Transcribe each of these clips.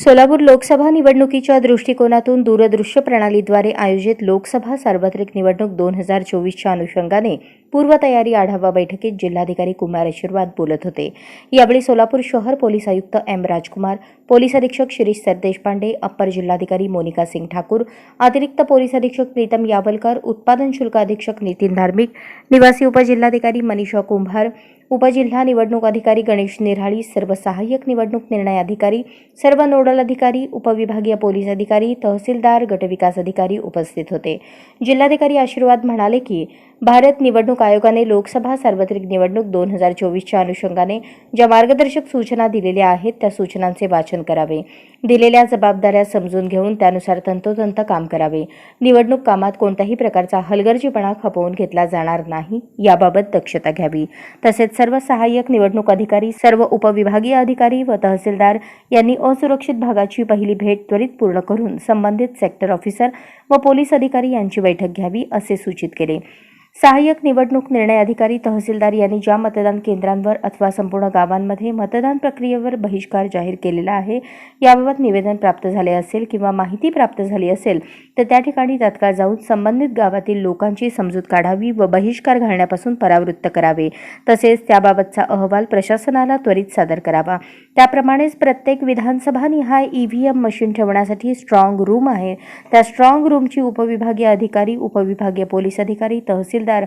सोलापूर लोकसभा निवडणुकीच्या दृष्टिकोनातून दूरदृश्य प्रणालीद्वारे आयोजित लोकसभा सार्वत्रिक निवडणूक दोन हजार चोवीसच्या अनुषंगाने पूर्वतयारी आढावा बैठकीत जिल्हाधिकारी कुमार आशीर्वाद बोलत होते. यावेळी सोलापूर शहर पोलीस आयुक्त एम राजकुमार पोलीस अधीक्षक शिरीष सरदेशपांडे अप्पर जिल्हाधिकारी मोनिका सिंग ठाकूर अतिरिक्त पोलीस अधीक्षक प्रीतम यावलकर उत्पादन शुल्क अधीक्षक नितीन धार्मिक निवासी उपजिल्हाधिकारी मनीषा कुंभार उपजिल्हा निवडणूक अधिकारी गणेश निराळी सर्व सहाय्यक निवडणूक निर्णय अधिकारी सर्व नोडल अधिकारी उपविभागीय पोलीस अधिकारी तहसीलदार गटविकास अधिकारी उपस्थित होते. जिल्हाधिकारी आशीर्वाद म्हणाले की भारत निवडणूक आयोगाने लोकसभा सार्वत्रिक निवडणूक दोन हजार चोवीसच्या अनुषंगाने ज्या मार्गदर्शक सूचना दिलेल्या आहेत त्या सूचनांचे वाचन करावे. दिलेल्या जबाबदाऱ्या समजून घेऊन त्यानुसार तंतोतंत काम करावे. निवडणूक कामात कोणत्याही प्रकारचा हलगर्जीपणा खपवून घेतला जाणार नाही याबाबत दक्षता घ्यावी. तसेच सर्व सहाय्यक निवडणूक अधिकारी सर्व उपविभागीय अधिकारी व तहसीलदार यांनी असुरक्षित भागाची पहिली भेट त्वरित पूर्ण करून संबंधित सेक्टर ऑफिसर व पोलीस अधिकारी यांची बैठक घ्यावी असे सूचित केले. सहाय्यक निवडणूक निर्णय अधिकारी तहसीलदार यांनी ज्या मतदान केंद्रांवर अथवा संपूर्ण गावांमध्ये मतदान प्रक्रियेवर बहिष्कार जाहीर केलेला आहे याबाबत निवेदन प्राप्त झाले असेल किंवा माहिती प्राप्त झाली असेल तर त्या ठिकाणी तात्काळ जाऊन संबंधित गावातील लोकांची समजूत काढावी व बहिष्कार घालण्यापासून परावृत्त करावे. तसेच त्याबाबतचा अहवाल प्रशासनाला त्वरित सादर करावा. त्याप्रमाणेच प्रत्येक विधानसभा निहाय ईव्हीएम मशीन ठेवण्यासाठी स्ट्रॉंग रूम आहे. त्या स्ट्रॉंग रूमची उपविभागीय अधिकारी उपविभागीय पोलीस अधिकारी तहसीलदार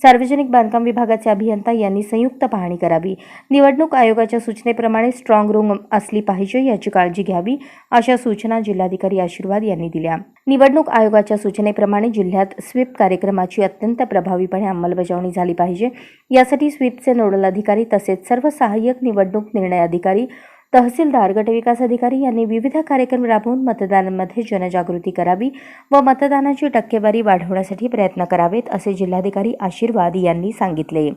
सार्वजनिक बांधकाम विभागाचे अभियंता यांनी संयुक्त पाहणी करावी. निवडणूक आयोगाच्या सूचनेप्रमाणे स्ट्रॉंग रूम असली पाहिजे याची काळजी घ्यावी अशा सूचना जिल्हाधिकारी आशीर्वाद यांनी दिल्या. निवडणूक आयोगाच्या सूचनेप्रमाणे जिल्ह्यात स्वीप कार्यक्रमाची अत्यंत प्रभावीपणे अंमलबजावणी झाली पाहिजे. यासाठी स्वीपचे नोडल अधिकारी तसेच सर्व सहाय्यक निवडणूक निर्णय अधिकारी तहसीलदार गटविकास अधिकारी यांनी विविध कार्यक्रम राबवून मतदानामध्ये जनजागृती करावी व मतदानाची टक्केवारी वाढवण्यासाठी प्रयत्न करावेत असे जिल्हाधिकारी आशीर्वाद यांनी सांगितले.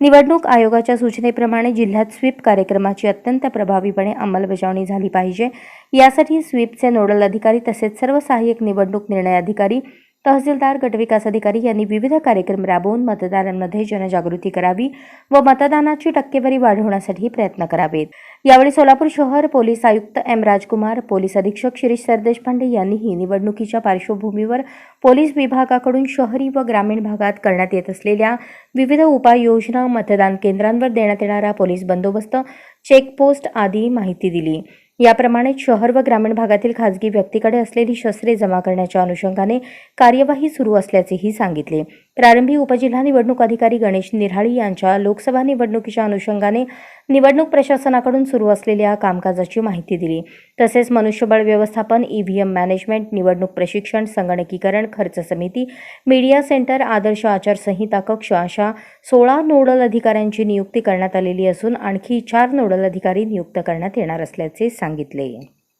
निवडणूक आयोगाच्या सूचनेप्रमाणे जिल्ह्यात स्वीप कार्यक्रमाची अत्यंत प्रभावीपणे अंमलबजावणी झाली पाहिजे. यासाठी स्वीपचे नोडल अधिकारी तसेच सर्व सहाय्यक निवडणूक निर्णय अधिकारी तहसीलदार गटविकास अधिकारी यांनी विविध कार्यक्रम राबवून मतदारांमध्ये जनजागृती करावी व मतदानाची टक्केवारी वाढवण्यासाठी प्रयत्न करावेत. यावेळी सोलापूर शहर पोलीस आयुक्त एम. राजकुमार पोलीस अधीक्षक शिरीष सरदेशपांडे यांनीही निवडणुकीच्या पार्श्वभूमीवर पोलीस विभागाकडून शहरी व ग्रामीण भागात करण्यात येत असलेल्या विविध उपाययोजना मतदान केंद्रांवर देण्यात येणारा पोलीस बंदोबस्त चेकपोस्ट आदी माहिती दिली. याप्रमाणे शहर व ग्रामीण भागातील खाजगी व्यक्तीकडे असलेली शस्त्रे जमा करण्याच्या अनुषंगाने कार्यवाही सुरू असल्याचेही सांगितले. प्रारंभी उपजिल्हा निवडणूक अधिकारी गणेश निराळी यांच्या लोकसभा निवडणुकीच्या अनुषंगाने निवडणूक प्रशासनाकडून सुरू असलेल्या कामकाजाची माहिती दिली. तसेच मनुष्यबळ व्यवस्थापन ईव्हीएम मॅनेजमेंट निवडणूक प्रशिक्षण संगणकीकरण खर्च समिती मीडिया सेंटर आदर्श आचारसंहिता कक्ष अशा सोळा नोडल अधिकाऱ्यांची नियुक्ती करण्यात आलेली असून आणखी चार नोडल अधिकारी नियुक्त करण्यात येणार असल्याचे सांगितले.